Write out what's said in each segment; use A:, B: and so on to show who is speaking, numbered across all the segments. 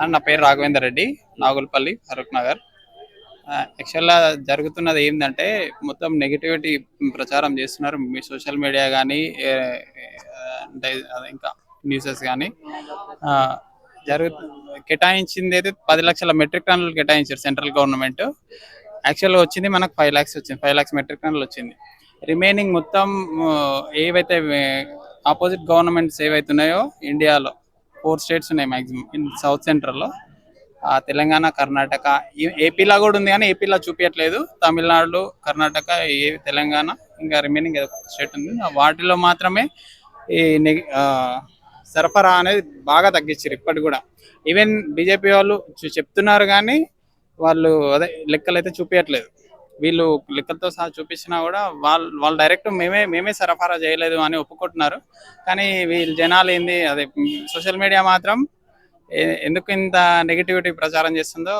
A: And నా పేరు రాఘవేందర్ రెడ్డి నాగులపల్లి ఫరూక్ నగర్. యాక్చువల్గా జరుగుతున్నది ఏంటంటే మొత్తం నెగిటివిటీ ప్రచారం చేస్తున్నారు. మీ సోషల్ మీడియా కానీ అంటే ఇంకా న్యూసెస్ కానీ జరుగు కేటాయించింది అయితే పది లక్షల మెట్రిక్ టన్నులు కేటాయించారు సెంట్రల్ గవర్నమెంట్ యాక్చువల్గా వచ్చింది మనకు ఫైవ్ ల్యాక్స్ వచ్చింది. ఫైవ్ ల్యాక్స్ మెట్రిక్ టన్నులు వచ్చింది. రిమైనింగ్ మొత్తం ఏవైతే ఆపోజిట్ గవర్నమెంట్స్ ఏవైతున్నాయో ఇండియాలో ఫోర్ స్టేట్స్ ఉన్నాయి మ్యాక్సిమం ఇన్ సౌత్ సెంట్రల్లో తెలంగాణ కర్ణాటక ఈ- ఏపీలో కూడా ఉంది కానీ ఏపీలో చూపించట్లేదు తమిళనాడు కర్ణాటక ఏ తెలంగాణ ఇంకా రిమైనింగ్ ఏదో స్టేట్ ఉంది. వాటిలో మాత్రమే ఈ సరఫరా అనేది బాగా తగ్గించారు ఇప్పటికి కూడా. ఈవెన్ బీజేపీ వాళ్ళు చెప్తున్నారు కానీ వాళ్ళు అదే లెక్కలు అయితే చూపించట్లేదు వీళ్ళు లెక్కలతో సహా చూపించినా కూడా వాళ్ళు వాళ్ళు డైరెక్ట్ మేమే మేమే సరఫరా చేయలేదు అని ఒప్పుకుంటున్నారు. కానీ వీళ్ళు జనాలు ఏంది అదే సోషల్ మీడియా మాత్రం ఎందుకు ఇంత నెగిటివిటీ ప్రచారం చేస్తుందో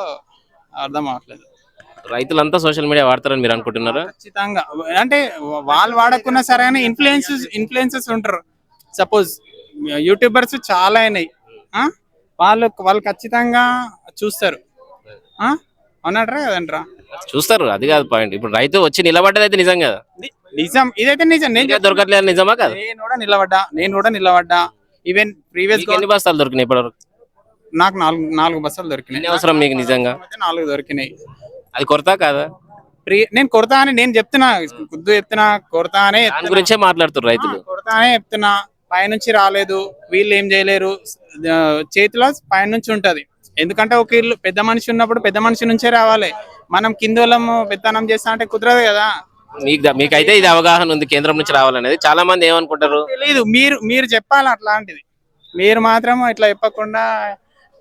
A: అర్థం అవ్వట్లేదు.
B: రైతులంతా సోషల్ మీడియా వాడతారని మీరు అనుకుంటున్నారా?
A: ఖచ్చితంగా. అంటే వాళ్ళు వాడకున్నా సరే కానీ ఇన్ఫ్లుయెన్సెస్ ఇన్ఫ్లుయెన్సెస్ ఉంటారు. సపోజ్ యూట్యూబర్స్ చాలా అయినాయి. ఆ? వాళ్ళు వాళ్ళు ఖచ్చితంగా చూస్తారు. ఆ? అవునట్రా కదంట్రా
B: చూస్తారు అది కాదు పాయింట్ ఇప్పుడు రైతు వచ్చి నిలబడ్డది అయితే నిజం కదా?
A: నిజం ఇదైతే నిజం. నేను
B: దొరకట్లేదు నిజమా కదా?
A: నేను కూడా నిలబడ్డా నేను కూడా నిలబడ్డా. ఈవెన్ ప్రీవియస్
B: ఎన్ని బస్తాలు దొరికినాయి ఇప్పటివరకు?
A: నాకు నాలుగు నాలుగు బస్సులు దొరికినాయి.
B: అవసరం మీకు నిజంగా?
A: నాలుగు దొరికినాయి.
B: అది కొరత కాదా?
A: ప్రీ నేను కొడతా అని నేను చెప్తున్నా కుద్దు చెప్తున్నా కొడతా అనే.
B: గురించే మాట్లాడుతారు రైతులు.
A: ఆ, కొడతానే చెప్తున్నా. పైనుంచి రాలేదు వీళ్ళు ఏం చేయలేరు. చేతిలో పైనుంచి ఉంటది. ఎందుకంటే ఒక ఇల్లు పెద్ద మనిషి ఉన్నప్పుడు పెద్ద మనిషి నుంచే రావాలి. మనం కింద వాళ్ళము పెత్తనం చేస్తా అంటే కుదరదు కదా.
B: మీకు మీకైతే ఇది అవగాహన ఉంది కేంద్రం నుంచి రావాలనేది. చాలా మంది ఏమనుకుంటారు
A: తెలియదు మీరు మీరు చెప్పాలి అట్లాంటిది. మీరు మాత్రం ఇట్లా చెప్పకుండా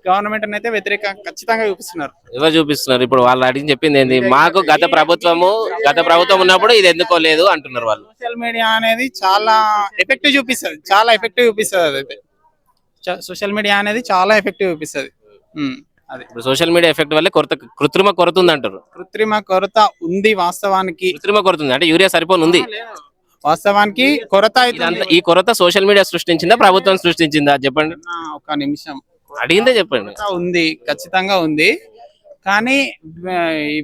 A: గవర్నమెంట్ అయితే వ్యతిరేక ఖచ్చితంగా చూపిస్తున్నారు.
B: ఎవరు చూపిస్తున్నారు? ఇప్పుడు వాళ్ళు అడిగి చెప్పింది ఏంది? మాకు గత ప్రభుత్వము గత ప్రభుత్వం ఉన్నప్పుడు ఇది ఎందుకో లేదు అంటున్నారు వాళ్ళు.
A: సోషల్ మీడియా అనేది చాలా ఎఫెక్టివ్ చూపిస్తుంది. చాలా ఎఫెక్టివ్ చూపిస్తుంది అదైతే. సోషల్ మీడియా అనేది చాలా ఎఫెక్టివ్ చూపిస్తుంది.
B: ఇప్పుడు సోషల్ మీడియా ఎఫెక్ట్ వల్ల కొరత కృత్రిమ కొరత ఉంది అంటారు
A: కృత్రిమ కొరత ఉంది వాస్తవానికి.
B: కృత్రిమ కొరత ఉంది. అంటే యూరియా సరిపోను ఉంది.
A: వాస్తవానికి కొరత
B: ఈ కొరత సోషల్ మీడియా సృష్టించిందా ప్రభుత్వం సృష్టించిందా? చెప్పండి.
A: ఒక నిమిషం.
B: అడిగిందే చెప్పండి.
A: ఉంది ఖచ్చితంగా ఉంది. కానీ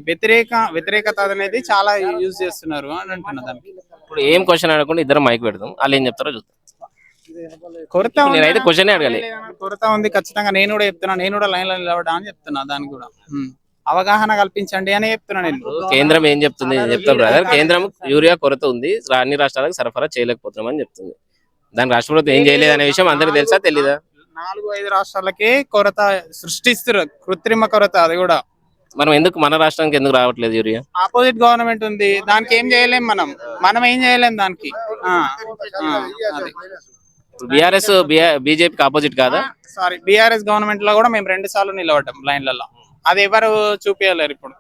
A: వ్యతిరేక వ్యతిరేకత అనేది చాలా యూజ్ చేస్తున్నారు అని అంటున్నా దానికి.
B: ఇప్పుడు ఏం క్వశ్చన్ అడగకుండా ఇద్దరు మైక్ పెడదాం. వాళ్ళు ఏం చెప్తారో చూద్దాం.
A: కొరత
B: నేనైతే. క్వశ్చన్ అడగాలి.
A: కొరత ఉంది ఖచ్చితంగా నేను కూడా చెప్తున్నా నేను కూడా లైన్లో నిలబడా అని చెప్తున్నా దానికి కూడా. అవగాహన కల్పించండి అని చెప్తున్నా నేను.
B: కేంద్రం ఏం చెప్తుంది? చెప్తా బ్రదర్. కేంద్రం యూరియా కొరత ఉంది. అన్ని రాష్ట్రాలకు సరఫరా చేయలేకపోతున్నామని చెప్తుంది. దాని రాష్ట్ర ప్రభుత్వం ఏం చేయలేదు అనే విషయం అందరికి తెలుసా తెలీదా?
A: నాలుగు ఐదు రాష్ట్రాలకే కొరత సృష్టిస్తారు కృత్రిమ కొరత అది కూడా.
B: మనం ఎందుకు మన రాష్ట్రానికి ఎందుకు రావట్లేదు యూరియా?
A: ఆపోజిట్ గవర్నమెంట్ ఉంది. దానికి ఏం చేయలేం మనం. మనం ఏం చేయలేం దానికి.
B: బీఆర్ఎస్ బీజేపీకి ఆపోజిట్ కాదా?
A: సారీ బీఆర్ఎస్ గవర్నమెంట్లో కూడా మేము రెండు సార్లు నిలబడ్డాం లైన్లలో. అది ఎవరు చూపించలేరు ఇప్పుడు.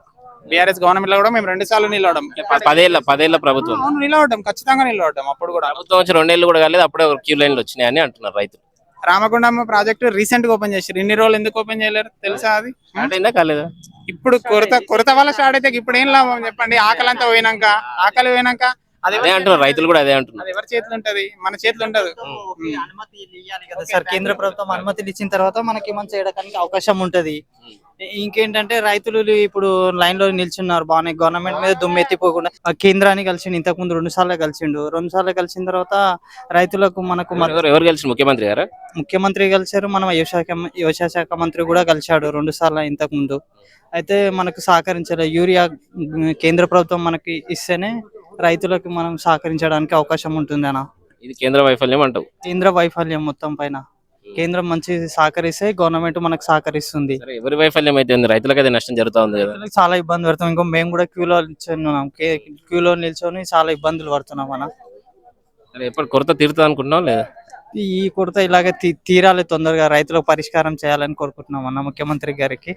A: బీఆర్ఎస్ గవర్నమెంట్లో కూడా మేము రెండు సార్లు నిలవడం
B: పదేళ్ళ పదేళ్ళ ప్రభుత్వం.
A: నిలవడం ఖచ్చితంగా నిలవడం అప్పుడు కూడా.
B: ప్రభుత్వం వచ్చి రెండేళ్ళు కూడా కాలేదు అప్పుడే క్యూ లైన్లు వచ్చినాయని అంటున్నారు రైతులు.
A: రామగుండం ప్రాజెక్టు రీసెంట్గా ఓపెన్ చేశారు. ఇన్ని రోజులు ఎందుకు ఓపెన్ చేయలేరు? తెలుసా అది?
B: అయిందా కాలేదా?
A: ఇప్పుడు కొరత కొరత వల్ల స్టార్ట్ అయితే ఇప్పుడు ఏం లాభం చెప్పండి? ఆకలి అంతా పోయినాక ఆకలి పోయినాక అది
B: అంటున్నారు రైతులు కూడా అదే అంటున్నారు.
A: అది ఎవరి చేతిలో ఉంటది? మన చేతిలో ఉంటది
C: అనుమతి ఇవ్వాలి కదా సార్. కేంద్ర ప్రభుత్వం అనుమతులు ఇచ్చిన తర్వాత మనకి ఏమైనా చేయడానికి అవకాశం ఉంటది. ఇంకేంటంటే రైతులు ఇప్పుడు లైన్లో నిల్చున్నారు. బాగానే గవర్నమెంట్ మీద దుమ్మెత్తిపోకుండా ఆ. కేంద్రాన్ని కలిసిండు ఇంతకు ముందు రెండు సార్లు కలిసిండు. రెండు సార్లు కలిసిన తర్వాత రైతులకు మనకు మన
B: ఎవరు కలిసి ముఖ్యమంత్రి గారా?
C: ముఖ్యమంత్రి కలిశారు. మన వ్యవసాయ వ్యవసాయ శాఖ మంత్రి కూడా కలిశాడు రెండు సార్లు ఇంతకు ముందు అయితే మనకు సహకరించాలి. యూరియా కేంద్ర ప్రభుత్వం మనకి ఇస్తేనే రైతులకు మనం సహకరించడానికి అవకాశం ఉంటుంది అన్న.
B: ఇది కేంద్ర వైఫల్యం అంటావు.
C: కేంద్ర వైఫల్యం మొత్తం పైన. కేంద్రం మంచి సహకరిస్తే గవర్నమెంట్ మనకు సహకరిస్తుంది.
B: సరే ఎవరి వైఫల్యం అయితే ఉంది? రైతులకు అయితే నష్టం జరుగుతా ఉంది కదా.
C: రైతులకు చాలా ఇబ్బంది పడుతున్నాం. ఇంకో మేము కూడా క్యూలో నిల్చున్నాం. కే- క్యూలో నిల్చొని చాలా ఇబ్బందులు పడుతున్నాం అన్న.
B: సరే ఎప్పుడు కొరత తీరుతుంది అనుకుంటున్నావు లేదా?
C: ఈ కొరత ఇలాగే తీ- తీరాలి తొందరగా. రైతులకు పరిష్కారం చేయాలని కోరుకుంటున్నాం అన్న ముఖ్యమంత్రి గారికి.